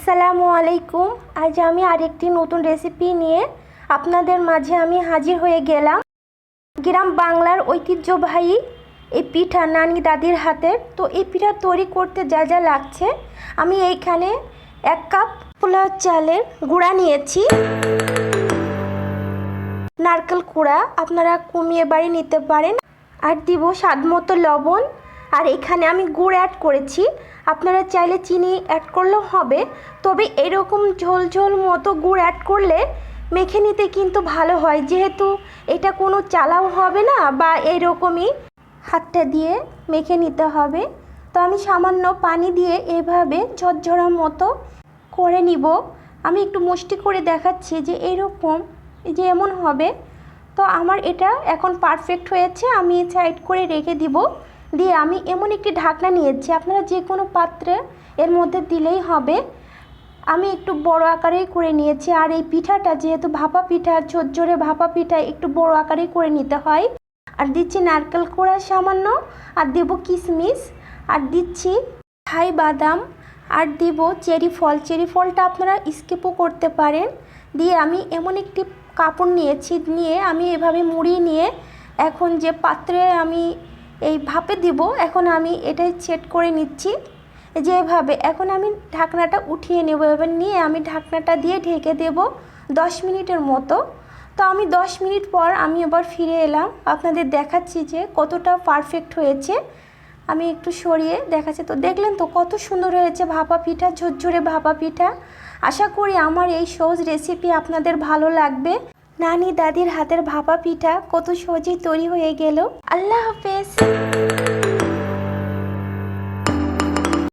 আসসালামু আলাইকুম। আজ আমি আরেকটি নতুন রেসিপি নিয়ে আপনাদের মাঝে আমি হাজির হয়ে গেলাম। গ্রাম বাংলার ঐতিহ্যবাহী এই পিঠা নানি দাদির হাতের। তো এই পিঠা তৈরি করতে যা যা লাগছে, আমি এইখানে এক কাপ পোলাও চালের গুঁড়া নিয়েছি। নারকেল কুড়া আপনারা কমিয়ে বাড়ি নিতে পারেন। আর দিব স্বাদ মতো লবণ। আর এখানে আমি গুড় অ্যাড করেছি। আপনারা চাইলে চিনি অ্যাড করলেও হবে। তবে এরকম ঝোল ঝোল মতো গুড় অ্যাড করলে মেখে নিতে কিন্তু ভালো হয়। যেহেতু এটা কোনো চালাও হবে না বা এরকমই হাতটা দিয়ে মেখে নিতে হবে। তো আমি সামান্য পানি দিয়ে এভাবে ঝরঝরা মতো করে নিব। আমি একটু মুষ্টি করে দেখাচ্ছি যে এরকম যে এমন হবে। তো আমার এটা এখন পারফেক্ট হয়েছে। আমি সাইড করে রেখে দিব। দিয়ে আমি এমন একটি ঢাকনা নিয়েছি, আপনারা যে কোনো পাত্রে এর মধ্যে দিলেই হবে। আমি একটু বড় আকারেই করে নিয়েছি, আর এই পিঠাটা যেহেতু ভাপা পিঠা, ঝরঝরে ভাপা পিঠা, একটু বড় আকারেই করে নিতে হয়। আর দিচ্ছি নারকেল কোড়া সামান্য, আর দেবো কিশমিশ, আর দিচ্ছি থাই বাদাম, আর দিব চেরি ফল। চেরি ফলটা আপনারা স্কিপও করতে পারেন। দিয়ে আমি এমন একটি কাপড় নিয়েছি, নিয়ে আমি এভাবে মুড়ি নিয়ে এখন যে পাত্রে আমি এই ভাপে দিব, এখন আমি এটাই সেট করে নিচ্ছি। যেভাবে এখন আমি ঢাকনাটা উঠিয়ে নেব, এবার নিয়ে আমি ঢাকনাটা দিয়ে ঢেকে দেব দশ মিনিটের মতো। তো আমি দশ মিনিট পর আমি আবার ফিরে এলাম, আপনাদের দেখাচ্ছি যে কতটা পারফেক্ট হয়েছে। আমি একটু সরিয়ে দেখাচ্ছি। তো দেখলেন তো কত সুন্দর হয়েছে ভাপা পিঠা, ঝরঝরে ভাপা পিঠা। আশা করি আমার এই সহজ রেসিপি আপনাদের ভালো লাগবে। নানি দাদির হাতের ভাপা পিঠা কত সহজেই তৈরি হয়ে গেল। আল্লাহ হাফেজ।